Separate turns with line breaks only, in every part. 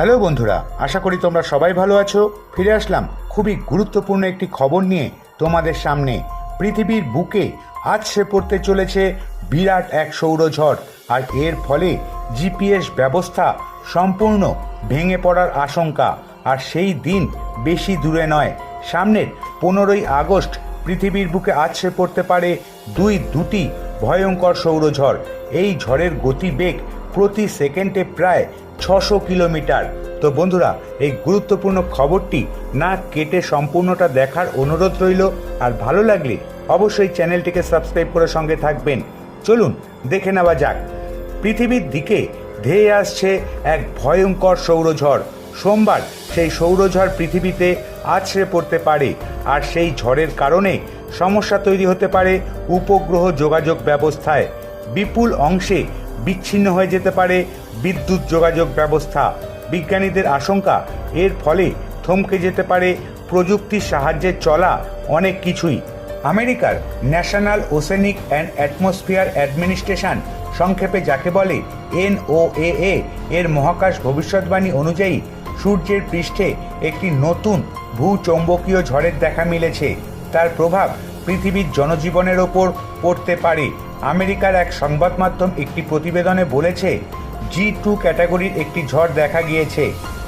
Hello বন্ধুরা, আশা করি তোমরা সবাই ভালো আছো। ফিরে আসলাম খুবই গুরুত্বপূর্ণ একটি খবর নিয়ে তোমাদের সামনে। পৃথিবীর বুকে আছড়ে পড়তে চলেছে বিরাট এক সৌরঝড় আর এর ফলে জিপিএস ব্যবস্থা সম্পূর্ণ ভেঙে পড়ার আশঙ্কা, আর সেই দিন বেশি দূরে নয়। সামনের পনেরোই আগস্ট পৃথিবীর বুকে আছড়ে পড়তে পারে দুই দুটি ভয়ঙ্কর সৌরঝড় এই ঝড়ের গতিবেগ প্রতি সেকেন্ডে প্রায় ছশো কিলোমিটার। তো বন্ধুরা, এই গুরুত্বপূর্ণ খবরটি না কেটে সম্পূর্ণটা দেখার অনুরোধ রইল। আর ভালো লাগলে অবশ্যই চ্যানেলটিকে সাবস্ক্রাইব করে সঙ্গে থাকবেন। চলুন, দেখে নেওয়া যাক। পৃথিবীর দিকে ধেয়ে আসছে এক ভয়ঙ্কর সৌরঝড়। সোমবার সেই সৌরঝড় পৃথিবীতে আছড়ে পড়তে পারে। আর সেই ঝড়ের কারণে সমস্যা তৈরি হতে পারে উপগ্রহ যোগাযোগ ব্যবস্থায়। বিপুল অংশে বিচ্ছিন্ন হয়ে যেতে পারে বিদ্যুৎ যোগাযোগ ব্যবস্থা। বিজ্ঞানীদের আশঙ্কা, এর ফলে থমকে যেতে পারে প্রযুক্তির সাহায্যে চলা অনেক কিছুই। আমেরিকার national oceanic and atmosphere administration সংক্ষেপে যাকে বলে এনওএএ, এর মহাকাশ ভবিষ্যৎবাণী অনুযায়ী সূর্যের পৃষ্ঠে একটি নতুন ভূচৌম্বকীয় ঝড়ের দেখা মিলেছে। তার প্রভাব পৃথিবীর জনজীবনের ওপর পড়তে পারে। আমেরিকার এক সংবাদ মাধ্যম একটি প্রতিবেদনে বলেছে জি টু ক্যাটাগরির একটি ঝড় দেখা গিয়েছে।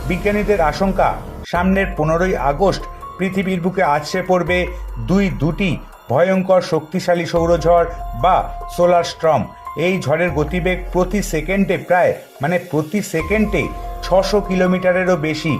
বিজ্ঞানীদের আশঙ্কা, সামনের পনেরোই আগস্ট পৃথিবীর বুকে আছড়ে পড়বে দুই দুটি ভয়ঙ্কর শক্তিশালী সৌরঝড় বা সোলার স্ট্রম। এই ঝড়ের গতিবেগ প্রতি সেকেন্ডে প্রায় মানে প্রতি সেকেন্ডে ছশো কিলোমিটারেরও বেশি।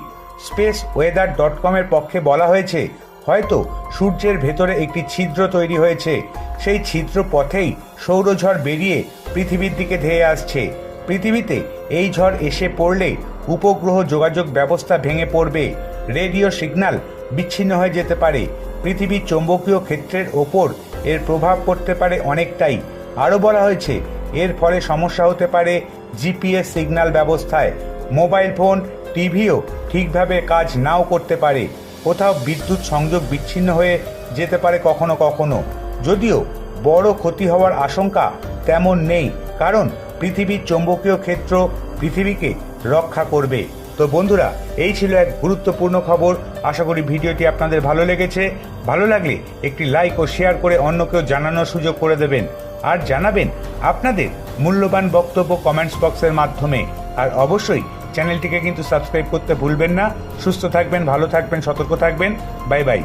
স্পেস ওয়েদার ডট কমের পক্ষে বলা হয়েছে হয়তো সূর্যের ভেতরে একটি ছিদ্র তৈরি হয়েছে। সেই ছিদ্র পথেই সৌরঝড় বেরিয়ে পৃথিবীর দিকে ধেয়ে আসছে। পৃথিবীতে এই ঝড় এসে পড়লে উপগ্রহ যোগাযোগ ব্যবস্থা ভেঙে পড়বে। রেডিও সিগন্যাল বিচ্ছিন্ন হয়ে যেতে পারে। পৃথিবীর চৌম্বকীয় ক্ষেত্রের ওপর এর প্রভাব পড়তে পারে অনেকটাই। আরও বলা হয়েছে, এর ফলে সমস্যা হতে পারে জিপিএস সিগন্যাল ব্যবস্থায়। মোবাইল ফোন, টিভিও ঠিকভাবে কাজ নাও করতে পারে। কোথাও বিদ্যুৎ সংযোগ বিচ্ছিন্ন হয়ে যেতে পারে কখনো কখনো। যদিও বড় ক্ষতি হওয়ার আশঙ্কা তেমন নেই, কারণ পৃথিবীর চৌম্বকীয় ক্ষেত্র পৃথিবীকে রক্ষা করবে। তো বন্ধুরা, এই ছিল এক গুরুত্বপূর্ণ খবর। আশা করি ভিডিওটি আপনাদের ভালো লেগেছে। ভালো লাগলে একটি লাইক ও শেয়ার করে অন্যকেও জানানোর সুযোগ করে দেবেন। আর জানাবেন আপনাদের মূল্যবান বক্তব্য কমেন্টস বক্সের মাধ্যমে। আর অবশ্যই চ্যানেলটিকে কিন্তু সাবস্ক্রাইব করতে ভুলবেন না। সুস্থ থাকবেন ভালো থাকবেন সতর্ক থাকবেন। Bye bye.